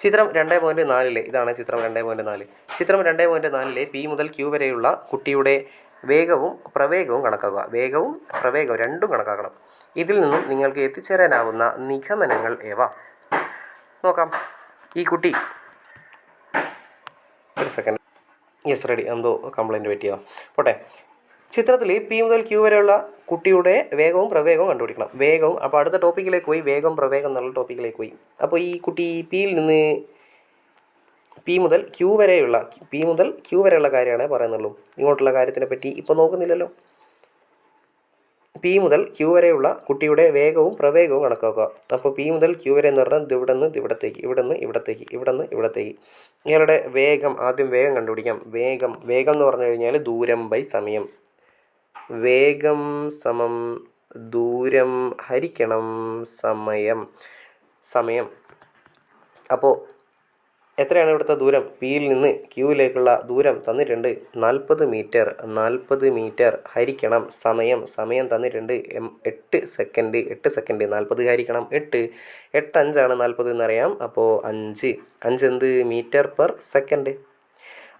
ചിത്രം രണ്ട് പോയിന്റ് നാലിലെ ഇതാണ് ചിത്രം രണ്ട് പോയിന്റ് നാല്. ചിത്രം രണ്ട് പോയിന്റ് നാലിലെ പി മുതൽ ക്യൂ വരെയുള്ള കുട്ടിയുടെ വേഗവും പ്രവേഗവും കണക്കാക്കുക. വേഗവും പ്രവേഗവും രണ്ടും കണക്കാക്കണം. ഇതിൽ നിന്നും നിങ്ങൾക്ക് എത്തിച്ചേരാനാവുന്ന നിഗമനങ്ങൾ ഏവ? നോക്കാം. ഈ കുട്ടി. ഒരു സെക്കൻഡ് യെസ് റെഡി എന്തോ കംപ്ലൈന്റ് പറ്റിയതാണ് പോട്ടെ. ചിത്രത്തിൽ പി മുതൽ ക്യൂ വരെയുള്ള കുട്ടിയുടെ വേഗവും പ്രവേഗവും കണ്ടുപിടിക്കണം. വേഗവും. അപ്പോൾ അടുത്ത ടോപ്പിക്കിലേക്ക് പോയി. വേഗം പ്രവേഗം എന്നുള്ള ടോപ്പിക്കിലേക്ക് പോയി. അപ്പോൾ ഈ കുട്ടി പിയിൽ നിന്ന് പി മുതൽ ക്യൂ വരെയുള്ള പി മുതൽ ക്യൂ വരെയുള്ള കാര്യമാണ് പറയുന്നുള്ളൂ. ഇങ്ങോട്ടുള്ള കാര്യത്തിനെ പറ്റി ഇപ്പോൾ നോക്കുന്നില്ലല്ലോ. പി മുതൽ ക്യൂ വരെയുള്ള കുട്ടിയുടെ വേഗവും പ്രവേഗവും കണക്കാക്കുക. അപ്പോൾ പി മുതൽ ക്യൂ വരെ എന്ന് പറഞ്ഞാൽ ഇവിടെ നിന്ന് ഇവിടത്തേക്ക് ഇവിടെ നിന്ന് ഇവിടത്തേക്ക് ഇവിടെ നിന്ന് ഇവിടത്തേക്ക്. ഇയാളുടെ വേഗം ആദ്യം വേഗം കണ്ടുപിടിക്കാം. വേഗം വേഗം എന്ന് പറഞ്ഞു കഴിഞ്ഞാൽ ദൂരം ബൈ സമയം. വേഗം സമം ദൂരം ഹരിക്കണം സമയം. സമയം. അപ്പോൾ എത്രയാണ് ഇവിടുത്തെ ദൂരം? പിയിൽ നിന്ന് ക്യൂവിലേക്കുള്ള ദൂരം തന്നിട്ടുണ്ട് നാൽപ്പത് മീറ്റർ. നാൽപ്പത് മീറ്റർ ഹരിക്കണം സമയം. സമയം തന്നിട്ടുണ്ട് എട്ട് സെക്കൻഡ്. എട്ട് സെക്കൻഡ്. നാൽപ്പത് ഹരിക്കണം എട്ട്. എട്ട് അഞ്ചാണ് നാൽപ്പത് എന്നറിയാം. അപ്പോൾ അഞ്ച്. അഞ്ച് എന്ത് മീറ്റർ പെർ സെക്കൻഡ്?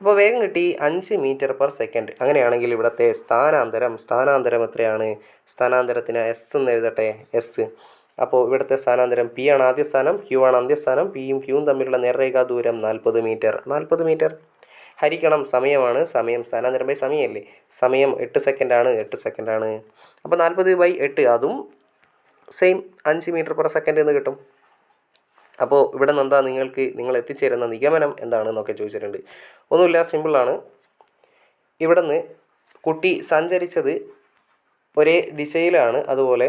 അപ്പോൾ വേഗം കിട്ടി അഞ്ച് മീറ്റർ പെർ സെക്കൻഡ്. അങ്ങനെയാണെങ്കിൽ ഇവിടുത്തെ സ്ഥാനാന്തരം സ്ഥാനാന്തരം എത്രയാണ്? സ്ഥാനാന്തരത്തിന് എസ് എന്ന് എഴുതട്ടെ എസ് അപ്പോൾ ഇവിടുത്തെ സ്ഥാനാന്തരം പി ആണ് ആദ്യ സ്ഥാനം ക്യൂ ആണ് അന്ത്യസ്ഥാനം പിയും ക്യൂവും തമ്മിലുള്ള നേർരേഖാ ദൂരം നാൽപ്പത് മീറ്റർ. നാൽപ്പത് മീറ്റർ. ഹരിക്കണം സമയമാണ്. സമയം സ്ഥാനാന്തരം ബൈ സമയമല്ലേ? സമയം എട്ട് സെക്കൻഡാണ് എട്ട് സെക്കൻഡാണ് അപ്പോൾ നാൽപ്പത് ബൈ എട്ട് അതും സെയിം അഞ്ച് മീറ്റർ പെർ സെക്കൻഡ് എന്ന് കിട്ടും. അപ്പോൾ ഇവിടെ നിന്ന് എന്താ നിങ്ങൾക്ക് നിങ്ങൾ എത്തിച്ചേരുന്ന നിഗമനം എന്താണെന്നൊക്കെ ചോദിച്ചിട്ടുണ്ട്. ഒന്നുമില്ല സിമ്പിളാണ് ഇവിടെ നിന്ന് കുട്ടി സഞ്ചരിച്ചത് ഒരേ ദിശയിലാണ്. അതുപോലെ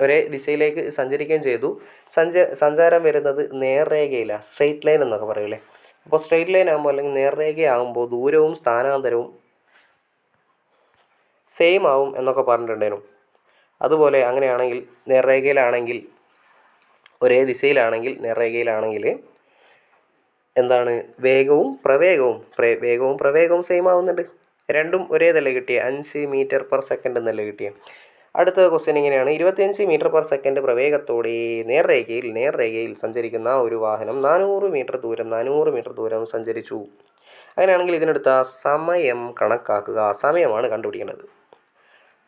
ഒരേ ദിശയിലേക്ക് സഞ്ചരിക്കുകയും ചെയ്തു. സഞ്ച സഞ്ചാരം വരുന്നത് നേർരേഖയിലാണ് സ്ട്രെയിറ്റ് ലൈൻ എന്നൊക്കെ പറയൂലേ. അപ്പോൾ സ്ട്രെയിറ്റ് ലൈൻ ആകുമ്പോൾ അല്ലെങ്കിൽ നേർരേഖയാകുമ്പോൾ ദൂരവും സ്ഥാനാന്തരവും സെയിം ആവും എന്നൊക്കെ പറഞ്ഞിട്ടുണ്ടായിരുന്നു. അതുപോലെ അങ്ങനെയാണെങ്കിൽ നേർരേഖയിലാണെങ്കിൽ ഒരേ ദിശയിലാണെങ്കിൽ നേർരേഖയിലാണെങ്കിൽ എന്താണ്? വേഗവും പ്രവേഗവും പ്രേ വേഗവും പ്രവേഗവും സെയിം ആവുന്നുണ്ട്. രണ്ടും ഒരേതല്ലേ കിട്ടിയ അഞ്ച് മീറ്റർ പെർ സെക്കൻഡ് എന്നല്ലേ കിട്ടിയ. അടുത്ത ക്വസ്റ്റ്യൻ ഇങ്ങനെയാണ്. ഇരുപത്തിയഞ്ച് മീറ്റർ പെർ സെക്കൻഡ് പ്രവേഗത്തോടെ നേർരേഖയിൽ നേർരേഖയിൽ സഞ്ചരിക്കുന്ന ഒരു വാഹനം നാനൂറ് മീറ്റർ ദൂരം നാനൂറ് മീറ്റർ ദൂരം സഞ്ചരിച്ചു. അങ്ങനെയാണെങ്കിൽ ഇതിനെടുത്ത സമയം കണക്കാക്കുക. സമയമാണ് കണ്ടുപിടിക്കേണ്ടത്.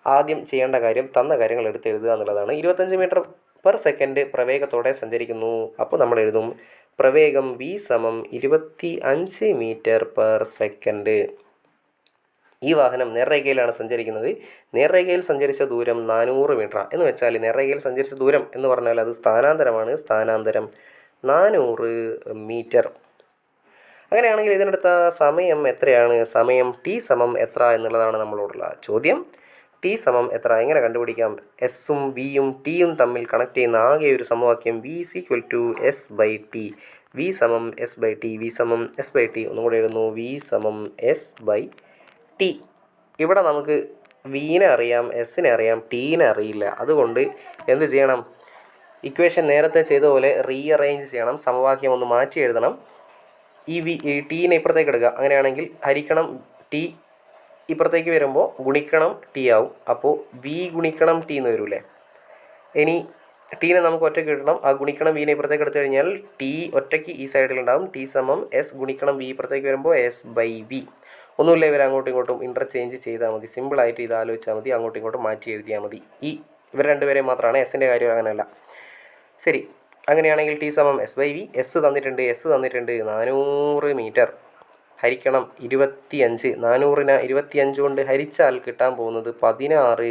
ആദ്യം ചെയ്യേണ്ട കാര്യം തന്ന കാര്യങ്ങൾ എടുത്തെഴുതുക എന്നുള്ളതാണ്. ഇരുപത്തഞ്ച് മീറ്റർ പെർ സെക്കൻഡ് പ്രവേഗത്തോടെ സഞ്ചരിക്കുന്നു. അപ്പോൾ നമ്മൾ എഴുതും പ്രവേഗം വി സമം ഇരുപത്തി അഞ്ച് മീറ്റർ പെർ സെക്കൻഡ് ഈ വാഹനം നേർരേഖയിലാണ് സഞ്ചരിക്കുന്നത്. നേർരേഖയിൽ സഞ്ചരിച്ച ദൂരം നാനൂറ് മീറ്റർ എന്ന് വെച്ചാൽ നേർരേഖയിൽ സഞ്ചരിച്ച ദൂരം എന്ന് പറഞ്ഞാൽ അത് സ്ഥാനാന്തരമാണ്. സ്ഥാനാന്തരം നാനൂറ് മീറ്റർ. അങ്ങനെയാണെങ്കിൽ ഇതിനടുത്ത സമയം എത്രയാണ്? സമയം ടി സമം എത്ര എന്നുള്ളതാണ് നമ്മളോടുള്ള ചോദ്യം. ടി സമം എത്ര? എങ്ങനെ കണ്ടുപിടിക്കാം? എസ്സും വിയും ടിയും തമ്മിൽ കണക്ട് ചെയ്യുന്ന ആകെ ഒരു സമവാക്യം V equal to S by T V സമം എസ് ബൈ ടി വി സമം എസ് ബൈ ടി ഒന്നും കൂടെ എഴുതുന്നു. വി സമം എസ് ബൈ ടി ഇവിടെ നമുക്ക് വിനെ അറിയാം എസിനെ അറിയാം ടീനെ അറിയില്ല. അതുകൊണ്ട് എന്ത് ചെയ്യണം? ഇക്വേഷൻ നേരത്തെ ചെയ്ത പോലെ റീഅറേഞ്ച് ചെയ്യണം. സമവാക്യം ഒന്ന് മാറ്റി എഴുതണം. ഈ വി ടീനെ ഇപ്പുറത്തേക്ക് എടുക്കുക. അങ്ങനെയാണെങ്കിൽ ഹരിക്കണം ടി ഇപ്പുറത്തേക്ക് വരുമ്പോൾ ഗുണിക്കണം ടി ആവും. അപ്പോൾ വി ഗുണിക്കണം ടി എന്ന് വരൂലേ? ഇനി ടീനെ നമുക്ക് ഒറ്റയ്ക്ക് കിട്ടണം. ആ ഗുണിക്കണം വിനെ ഇപ്പുറത്തേക്ക് എടുത്തു കഴിഞ്ഞാൽ ടി ഒറ്റയ്ക്ക് ഈ സൈഡിലുണ്ടാവും ടി സമം എസ് ഗുണിക്കണം വി ഇപ്പുറത്തേക്ക് വരുമ്പോൾ എസ് ബൈ വി ഒന്നുമില്ല ഇവർ അങ്ങോട്ടും ഇങ്ങോട്ടും ഇന്റർചേഞ്ച് ചെയ്താൽ മതി. സിമ്പിളായിട്ട് ഇത് ആലോചിച്ചാൽ മതി. അങ്ങോട്ടും ഇങ്ങോട്ടും മാറ്റി എഴുതിയാൽ മതി. ഈ ഇവർ രണ്ടുപേരെയും മാത്രമാണ്. എസിന്റെ കാര്യം അങ്ങനെയല്ല. ശരി. അങ്ങനെയാണെങ്കിൽ ടി സമം എസ് ബൈ വി എസ് തന്നിട്ടുണ്ട്. എസ് തന്നിട്ടുണ്ട്. നാനൂറ് മീറ്റർ ഹരിക്കണം ഇരുപത്തിയഞ്ച്. നാനൂറിന് ഇരുപത്തിയഞ്ച് കൊണ്ട് ഹരിച്ചാൽ കിട്ടാൻ പോകുന്നത് പതിനാറ്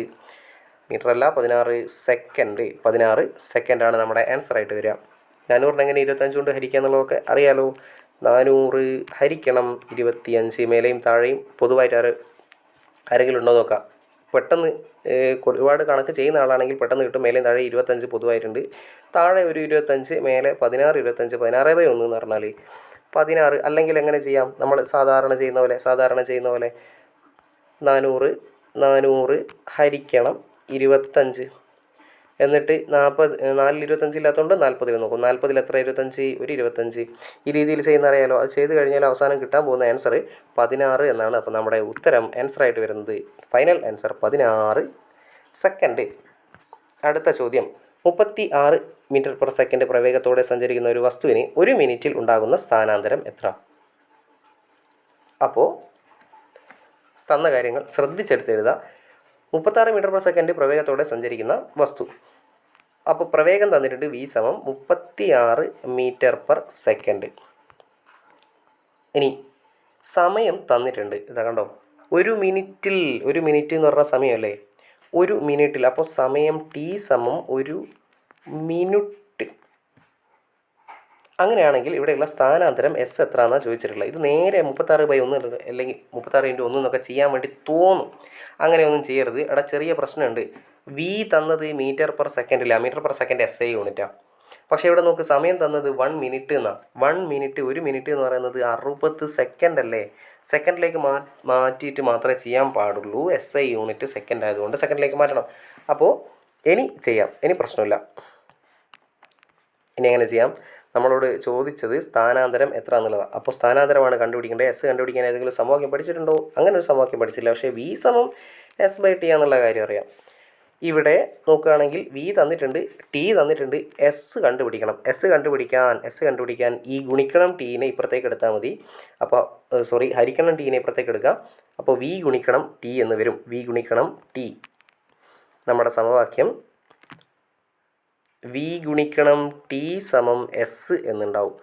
മീറ്റർ അല്ല പതിനാറ് സെക്കൻഡ്. പതിനാറ് സെക്കൻഡാണ് നമ്മുടെ ആൻസർ ആയിട്ട് വരിക. നാനൂറിന് എങ്ങനെ ഇരുപത്തഞ്ച് കൊണ്ട് ഹരിക്കുക എന്നുള്ളതൊക്കെ അറിയാലോ. നാനൂറ് ഹരിക്കണം ഇരുപത്തിയഞ്ച്. മേലെയും താഴെയും പൊതുവായിട്ട് ആര് ആരെങ്കിലും ഉണ്ടോ നോക്കാം. പെട്ടെന്ന് ഒരുപാട് കണക്ക് ചെയ്യുന്ന ആളാണെങ്കിൽ പെട്ടെന്ന് കിട്ടും. മേലെയും താഴെ ഇരുപത്തഞ്ച് പൊതുവായിട്ടുണ്ട്. താഴെ ഒരു ഇരുപത്തഞ്ച് മേലെ പതിനാറ് ഇരുപത്തഞ്ച് പതിനാറ് ബൈ ഒന്ന് എന്ന് പറഞ്ഞാൽ പതിനാറ് അല്ലെങ്കിൽ എങ്ങനെ ചെയ്യാം? നമ്മൾ സാധാരണ ചെയ്യുന്ന പോലെ സാധാരണ ചെയ്യുന്ന പോലെ നാനൂറ് നാനൂറ് ഹരിക്കണം ഇരുപത്തഞ്ച്. എന്നിട്ട് നാൽപ്പത് നാലിൽ ഇരുപത്തഞ്ച് ഇല്ലാത്തതുകൊണ്ട് നാൽപ്പതിൽ നോക്കും. നാൽപ്പതിൽ എത്ര? ഇരുപത്തഞ്ച് ഒരു ഇരുപത്തഞ്ച്. ഈ രീതിയിൽ ചെയ്യുന്ന അറിയാലോ അത് ചെയ്ത് കഴിഞ്ഞാൽ അവസാനം കിട്ടാൻ പോകുന്ന ആൻസർ പതിനാറ് എന്നാണ്. അപ്പോൾ നമ്മുടെ ഉത്തരം ആൻസർ ആയിട്ട് വരുന്നത് ഫൈനൽ ആൻസർ പതിനാറ് സെക്കൻഡ് അടുത്ത ചോദ്യം. മുപ്പത്തി ആറ് മീറ്റർ പെർ സെക്കൻഡ് പ്രവേഗത്തോടെ സഞ്ചരിക്കുന്ന ഒരു വസ്തുവിന് ഒരു മിനിറ്റിൽ ഉണ്ടാകുന്ന സ്ഥാനാന്തരം എത്ര? അപ്പോൾ തന്ന കാര്യങ്ങൾ ശ്രദ്ധിച്ചെടുത്ത് എഴുതുക. മുപ്പത്താറ് മീറ്റർ പെർ സെക്കൻഡ് പ്രവേഗത്തോടെ സഞ്ചരിക്കുന്ന വസ്തു. അപ്പോൾ പ്രവേഗം തന്നിട്ടുണ്ട് വി സമം മുപ്പത്തി ആറ് മീറ്റർ പെർ സെക്കൻഡ്. ഇനി സമയം തന്നിട്ടുണ്ട്. ഇതാ കണ്ടോ? ഒരു മിനിറ്റിൽ ഒരു മിനിറ്റ് എന്ന് പറഞ്ഞ സമയമല്ലേ? ഒരു മിനിറ്റിൽ. അപ്പോൾ സമയം ടി സമം ഒരു മിനിറ്റ് അങ്ങനെയാണെങ്കിൽ ഇവിടെയുള്ള സ്ഥാനാന്തരം എസ് എത്ര എന്നാണ് ചോദിച്ചിട്ടുള്ളത്. ഇത് നേരെ മുപ്പത്താറ് ബൈ ഒന്ന് അല്ലെങ്കിൽ മുപ്പത്താറ് ഇന്റു ഒന്ന് എന്നൊക്കെ ചെയ്യാൻ വേണ്ടി തോന്നും. അങ്ങനെയൊന്നും ചെയ്യരുത്. അവിടെ ചെറിയ പ്രശ്നമുണ്ട്. വി തന്നത് metre per സെക്കൻഡില്ല metre per second S I യൂണിറ്റാണ് പക്ഷേ ഇവിടെ നോക്ക് സമയം തന്നത് വൺ മിനിറ്റ് എന്നാണ് വൺ മിനിറ്റ് ഒരു മിനിറ്റ് എന്ന് പറയുന്നത് അറുപത് സെക്കൻഡ് അല്ലേ? സെക്കൻഡിലേക്ക് മാ മാറ്റിയിട്ട് മാത്രമേ ചെയ്യാൻ പാടുള്ളൂ. എസ് ഐ യൂണിറ്റ് സെക്കൻഡ് ആയതുകൊണ്ട് സെക്കൻഡിലേക്ക് മാറ്റണം. അപ്പോൾ ഇനി ചെയ്യാം. ഇനി പ്രശ്നമില്ല. ഇനി എങ്ങനെ ചെയ്യാം? നമ്മളോട് ചോദിച്ചത് സ്ഥാനാന്തരം എത്ര എന്നുള്ളതാണ് അപ്പോൾ സ്ഥാനാന്തരമാണ് കണ്ടുപിടിക്കേണ്ടത്. എസ് കണ്ടുപിടിക്കാൻ ഏതെങ്കിലും സമവാക്യം പഠിച്ചിട്ടുണ്ടോ? അങ്ങനെ ഒരു സമവാക്യം പഠിച്ചില്ല പക്ഷേ വി സമം എസ് ബൈ ടി എന്നുള്ള കാര്യം അറിയാം. ഇവിടെ നോക്കുകയാണെങ്കിൽ വി തന്നിട്ടുണ്ട് ടി തന്നിട്ടുണ്ട് എസ് കണ്ടുപിടിക്കണം. എസ് കണ്ടുപിടിക്കാൻ എസ് കണ്ടുപിടിക്കാൻ ഈ ഗുണിക്കണം ടീനെ ഇപ്പുറത്തേക്ക് എടുത്താൽ മതി. അപ്പോൾ സോറി ഹരിക്കണം ടീനെ ഇപ്പുറത്തേക്ക് എടുക്കാം. അപ്പോൾ വി ഗുണിക്കണം ടി എന്ന് വരും. വി ഗുണിക്കണം ടി നമ്മുടെ സമവാക്യം വി ഗുണിക്കണം ടി സമം എസ് എന്നുണ്ടാവും.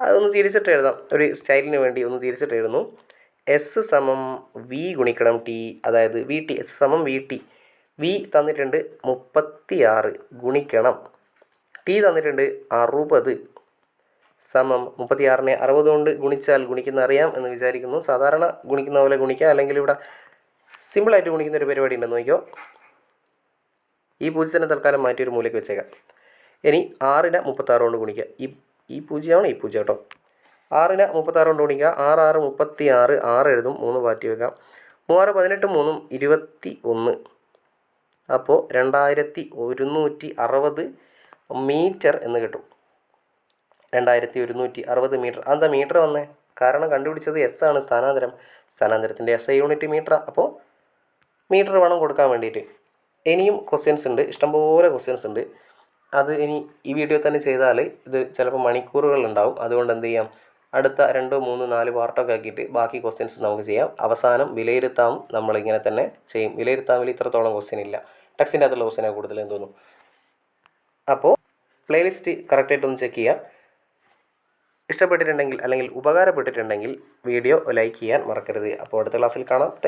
അതൊന്ന് തിരിച്ചിട്ട് എഴുതാം. ഒരു സ്റ്റൈലിന് വേണ്ടി ഒന്ന് തിരിച്ചിട്ട് എഴുതുന്നു. എസ് സമം വി ഗുണിക്കണം ടി അതായത് വി ടി എസ് സമം വി ടി. വി തന്നിട്ടുണ്ട് മുപ്പത്തിയാറ് ഗുണിക്കണം. ടി തന്നിട്ടുണ്ട് അറുപത് സമം മുപ്പത്തിയാറിനെ അറുപത് കൊണ്ട് ഗുണിച്ചാൽ ഗുണിക്കുന്ന അറിയാം എന്ന് വിചാരിക്കുന്നു. സാധാരണ ഗുണിക്കുന്ന പോലെ ഗുണിക്കാം. അല്ലെങ്കിൽ ഇവിടെ സിമ്പിളായിട്ട് ഗുണിക്കുന്ന ഒരു പരിപാടി ഉണ്ടെന്ന് നോക്കിയോ ഈ പൂജ്യത്തിനെ തൽക്കാലം മാറ്റി ഒരു മൂലയ്ക്ക് വെച്ചേക്കാം. ഇനി ആറിനെ മുപ്പത്താറ് കൊണ്ട് ഗുണിക്കുക. ഈ ഈ പൂജ്യമാണ് ഈ പൂജ്യം കേട്ടോ. ആറിന് മുപ്പത്താറ് കൊണ്ട് ഗുണിക്കുക. ആറ് ആറ് മുപ്പത്തി ആറ് ആറ് എഴുതും മൂന്ന് മാറ്റി വെക്കാം. മൂവാറ് പതിനെട്ട് മൂന്നും ഇരുപത്തി ഒന്ന്. അപ്പോൾ രണ്ടായിരത്തി ഒരുന്നൂറ്റി അറുപത് മീറ്റർ എന്ന് കിട്ടും. രണ്ടായിരത്തി ഒരുന്നൂറ്റി അറുപത് മീറ്റർ. അതെന്താ മീറ്റർ വന്നേ? കാരണം കണ്ടുപിടിച്ചത് എസ് ആണ് സ്ഥാനാന്തരം. സ്ഥാനാന്തരത്തിന്റെ എസ് ഐ യൂണിറ്റ് മീറ്റർ അപ്പോൾ മീറ്റർ വേണം കൊടുക്കാൻ വേണ്ടിയിട്ട്. ഇനിയും ക്വസ്റ്റ്യൻസ് ഉണ്ട്. ഇഷ്ടംപോലെ ക്വസ്റ്റ്യൻസ് ഉണ്ട്. അത് ഇനി ഈ വീഡിയോ തന്നെ ചെയ്താൽ ഇത് ചിലപ്പോൾ മണിക്കൂറുകൾ ഉണ്ടാവും അതുകൊണ്ട് എന്ത് ചെയ്യാം? അടുത്ത രണ്ടോ മൂന്ന് നാല് പാർട്ടൊക്കെ ആക്കിയിട്ട് ബാക്കി ക്വസ്റ്റ്യൻസ് നമുക്ക് ചെയ്യാം. അവസാനം വിലയിരുത്താം. നമ്മളിങ്ങനെ തന്നെ ചെയ്യും. വിലയിരുത്താമിൽ ഇത്രത്തോളം ക്വസ്റ്റ്യൻ ഇല്ല. ടെക്സ്റ്റിന്റെ അകത്തുള്ള ക്വസ്റ്റ്യനാണ് കൂടുതൽ എന്ന് തോന്നുന്നു. അപ്പോൾ പ്ലേലിസ്റ്റ് കറക്റ്റായിട്ടൊന്ന് ചെക്ക് ചെയ്യുക ഇഷ്ടപ്പെട്ടിട്ടുണ്ടെങ്കിൽ അല്ലെങ്കിൽ ഉപകാരപ്പെട്ടിട്ടുണ്ടെങ്കിൽ വീഡിയോ ലൈക്ക് ചെയ്യാൻ മറക്കരുത്. അപ്പോൾ അടുത്ത ക്ലാസ്സിൽ കാണാം. താങ്ക്